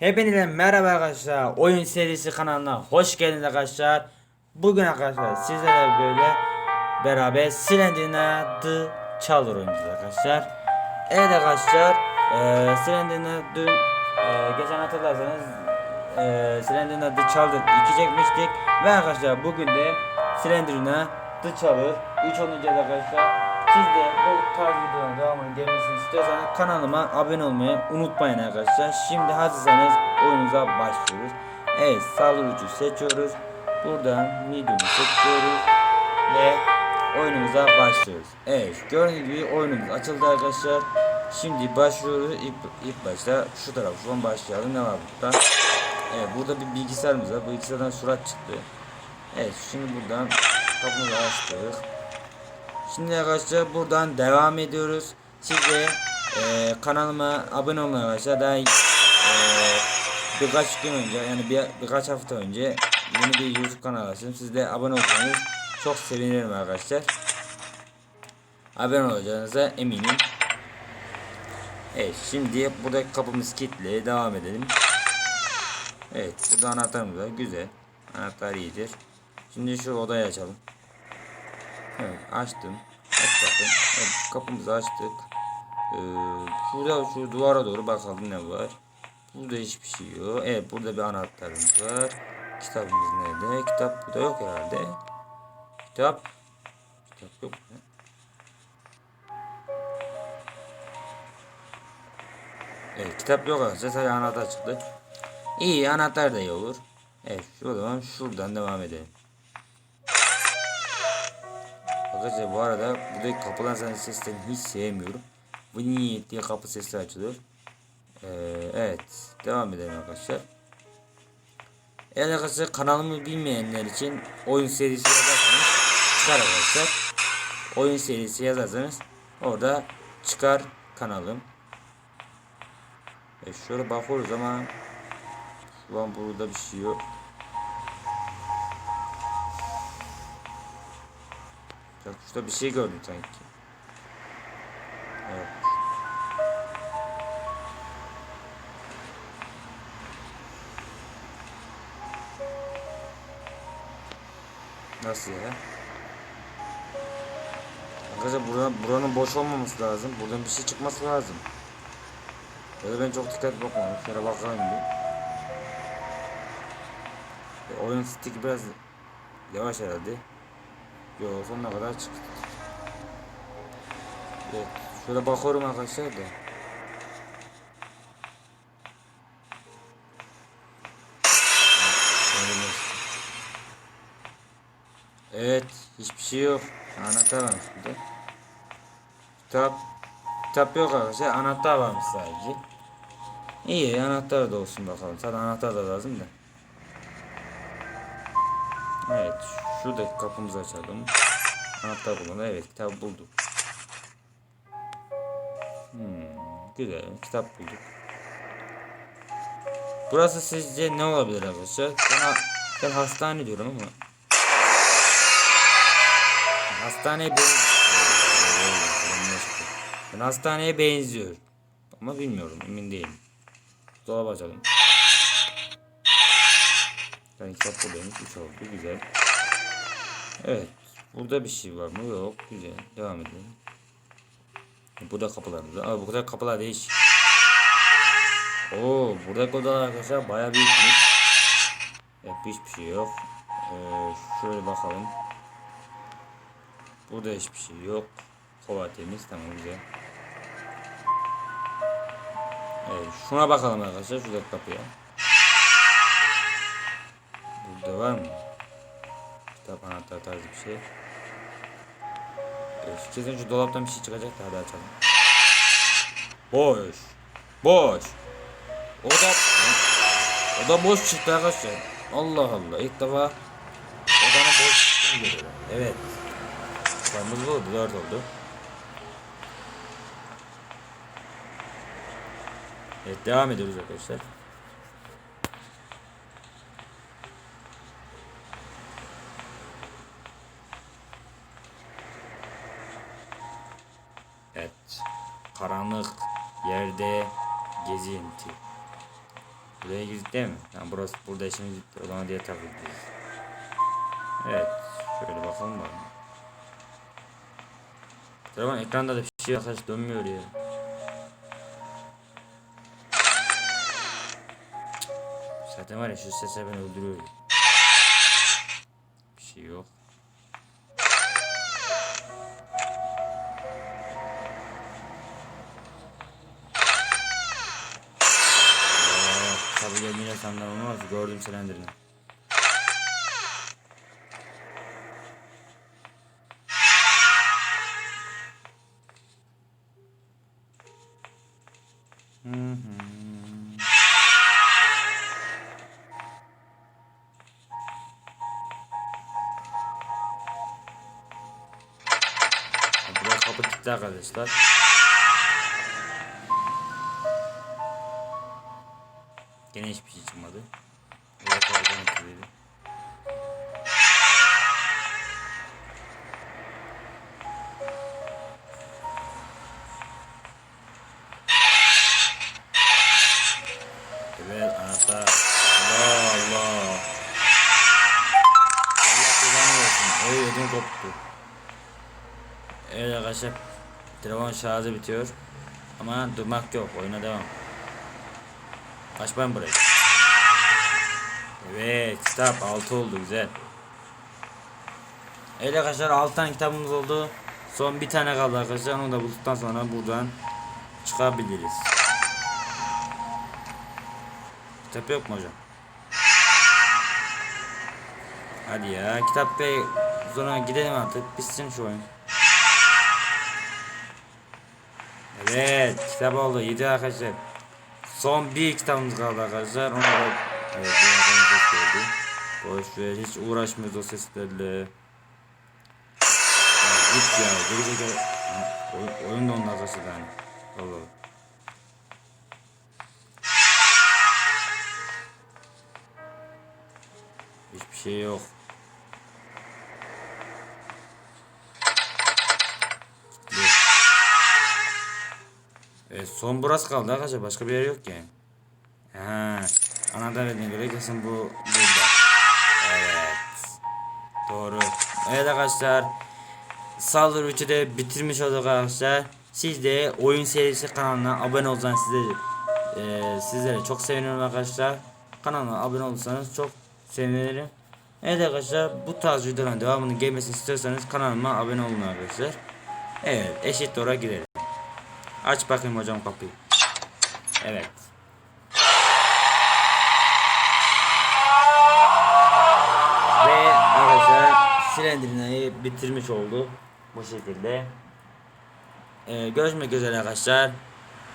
Hepinize merhaba arkadaşlar. Oyun serisi kanalına hoş geldiniz arkadaşlar. Bugün arkadaşlar sizlerle böyle beraber Slendina The Çalır oynayacağız arkadaşlar. Evet arkadaşlar. E, Slendina The e, geçen hatırlarsanız e, Slendina The Çalır 2 çekmiştik. Ve arkadaşlar bugün de Slendina The Çalır 3 oynayacağız arkadaşlar. Siz de bu tarz videoların devamının gelmesini istiyorsanız kanalıma abone olmayı unutmayın arkadaşlar. Şimdi hazırsanız oyunumuza başlıyoruz. Evet saldırıcı seçiyoruz. Buradan medium'u seçiyoruz. Ve oyunumuza başlıyoruz. Evet gördüğünüz gibi oyunumuz açıldı arkadaşlar. Şimdi başlıyoruz. İlk, ilk başta şu taraftan başlayalım. Ne var burada? Evet burada bir bilgisayarımız var. Bu bilgisayardan surat çıktı. Evet şimdi buradan kapımızı açtık. Şimdi arkadaşlar buradan devam ediyoruz. Siz de e, kanalıma abone olun arkadaşlar. Daha e, birkaç gün önce yani bir, birkaç hafta önce yeni bir YouTube kanalı açtım. Siz de abone olursanız çok sevinirim arkadaşlar. Abone olacağınıza eminim. Evet şimdi buradaki kapımız kilitli. Devam edelim. Evet burada anahtarımız var. Güzel. Anahtar iyidir. Şimdi şu odayı açalım. Evet açtım. Aç bakın. Kapımızı açtık. Ee, şurada şu duvara doğru bakalım ne var. Burada hiçbir şey yok. Evet burada bir anahtarımız var. Kitabımız nerede? Kitap burada yok herhalde. Kitap. Kitap yok. mu? Evet kitap yok arkadaşlar. Sadece anahtar çıktı. İyi anahtar da iyi olur. Evet o zaman şuradan devam edelim. Arkadaşlar bu arada buradaki kapılan sana seslerini hiç sevmiyorum. Bu niye diye kapı sesi açılıyor. Ee, evet devam edelim arkadaşlar. Evet arkadaşlar kanalımı bilmeyenler için oyun serisi yazarsanız çıkar arkadaşlar. Oyun serisi yazarsanız orada çıkar kanalım. E şöyle bakıyoruz ama şu burada bir şey yok. Bak şurada bir şey gördüm sanki. Evet. Nasıl ya? Arkadaşlar buranın, buranın boş olmaması lazım. Buradan bir şey çıkması lazım. Ya da ben çok dikkat bakmadım. Şöyle bakalım bir. E, oyun stick biraz yavaş herhalde. Yo sonuna kadar çıktı. Evet. Şöyle bakıyorum arkadaşlar da. Evet, hiçbir şey yok. Anahtar varmış burada. Kitap, kitap yok arkadaşlar. Anahtar varmış sadece. İyi, anahtar da olsun bakalım. Zaten anahtar da lazım da. Evet, şuradaki kapımızı açalım. Anahtar bulundu. Evet, kitap bulduk. Hmm, güzel, kitap bulduk. Burası sizce ne olabilir arkadaşlar? Ben, ben hastane diyorum ama. Hastaneye benziyor. Ben hastaneye benziyor. Ama bilmiyorum, emin değilim. Dolap açalım. Yani kitap buradaymış. 3 oldu. Güzel. Evet. Burada bir şey var mı? Yok. Güzel. Devam edelim. Burada kapılarımız var. Aa, burada kapılar değişik. Oo, buradaki odalar arkadaşlar bayağı büyükmüş. Evet, hiçbir şey yok. Ee, şöyle bakalım. Burada hiçbir şey yok. Kova temiz. Tamam güzel. Evet, şuna bakalım arkadaşlar. Şuradaki kapıya. Burada var mı? Kitap anahtar tarzı bir şey. Kesin şu dolaptan bir şey çıkacak da hadi açalım. Boş. Boş. O da o da boş çıktı arkadaşlar. Allah Allah ilk defa odanın boş çıktığını görüyorum. Evet. Kırmızı oldu dört oldu. Evet devam ediyoruz arkadaşlar. Evet. Karanlık yerde gezinti. Buraya girdik değil mi? Yani burası burada işimiz bitti. O zaman tarafa gideceğiz. Evet. Şöyle bakalım bakalım. Telefon ekranda da bir şey arkadaş dönmüyor ya. Zaten var ya şu sese beni öldürüyor. Bir şey yok. Senden olmaz. Gördüm silendirini. Hı hı. Buraya kapı gitti arkadaşlar. Gene hiçbir şey çıkmadı. Evet anahtar. Allah Allah. Allah kullanı versin. Oy ödüm koptu. Evet arkadaşlar. Telefon şarjı bitiyor. Ama durmak yok. Oyuna devam. Açmayın burayı. Evet kitap 6 oldu güzel. Evet arkadaşlar 6 tane kitabımız oldu. Son bir tane kaldı arkadaşlar. Onu da bulduktan sonra buradan çıkabiliriz. Kitap yok mu hocam? Hadi ya kitap bey sonra gidelim artık bitsin şu oyun. Evet kitap oldu 7 arkadaşlar. Son bir kitabımız kaldı arkadaşlar. Onu da evet ses geldi. Boş ver hiç uğraşmıyoruz o seslerle. Git ya geri. Ha, Oyun, oyun da onun arkadaşlar yani. Allah. Hiçbir şey yok. Evet son burası kaldı arkadaşlar başka bir yer yok ki. Ha, anahtar verdiğine göre kesin bu burada. Evet. Doğru. Evet arkadaşlar. Saldırı 3'ü de bitirmiş olduk arkadaşlar. Siz de oyun serisi kanalına abone olsanız size e, sizlere çok sevinirim arkadaşlar. Kanalıma abone olursanız çok sevinirim. Evet arkadaşlar bu tarz videoların devamını gelmesini istiyorsanız kanalıma abone olun arkadaşlar. Evet eşit doğru gidelim. Aç bakayım hocam kapıyı. Evet. Ve arkadaşlar silindirini bitirmiş oldu. Bu şekilde. Ee, görüşmek üzere arkadaşlar.